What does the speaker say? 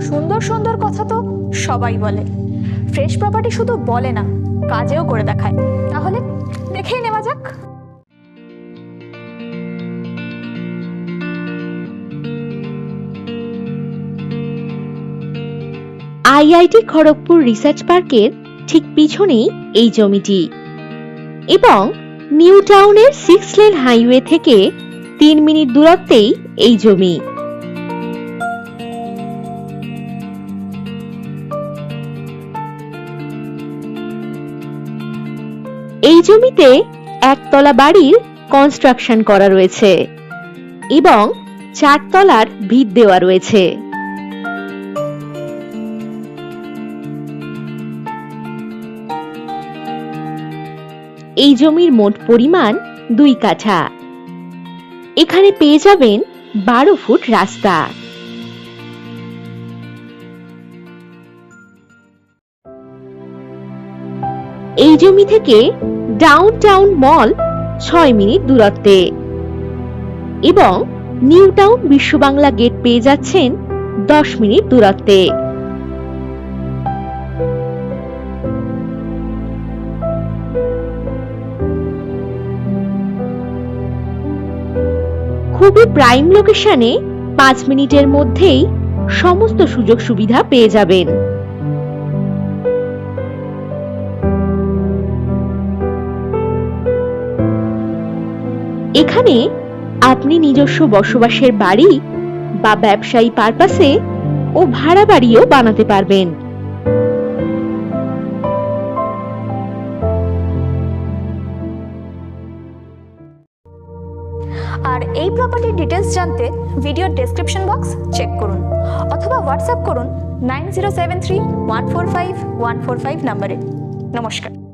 সুন্দর সুন্দর কথা তো সবাই বলে। ফ্রেশ প্রপার্টি শুধু বলে না, কাজেও করে দেখায়। তাহলে দেখেই নেওয়া যাক। আইআইটি খড়গপুর রিসার্চ পার্কের ঠিক পিছনেই এই জমিটি। এবং নিউ টাউনের সিক্স লেন হাইওয়ে থেকে তিন মিনিট দূরত্বেই এই জমি। এই জমিতে একতলা বাড়ির কনস্ট্রাকশন করা রয়েছে এবং চারতলার ভিত দেওয়া রয়েছে। এই জমির মোট পরিমাণ দুই কাঠা। এখানে পেয়ে যাবেন বারো ফুট রাস্তা। এই জমি থেকে ডাউন টাউন মল ছয় মিনিট দূরত্বে। এবং নিউ টাউন বিশ্ব বাংলা গেট পেয়ে যাচ্ছেন দশ মিনিট দূরত্বে। খুবই প্রাইম লোকেশনে পাঁচ মিনিটের মধ্যেই সমস্ত সুযোগ সুবিধা পেয়ে যাবেন। এখানে আপনি নিজস্ব বসবাসের বাড়ি বা ব্যবসায়ী পারপাসে ও ভাড়া বাড়িও বানাতে পারবেন। আর এই প্রপার্টির ডিটেলস জানতে ভিডিওর ডেসক্রিপশন বক্স চেক করুন অথবা হোয়াটসঅ্যাপ করুন nine zero seven three one four five one four five নাম্বারে নমস্কার।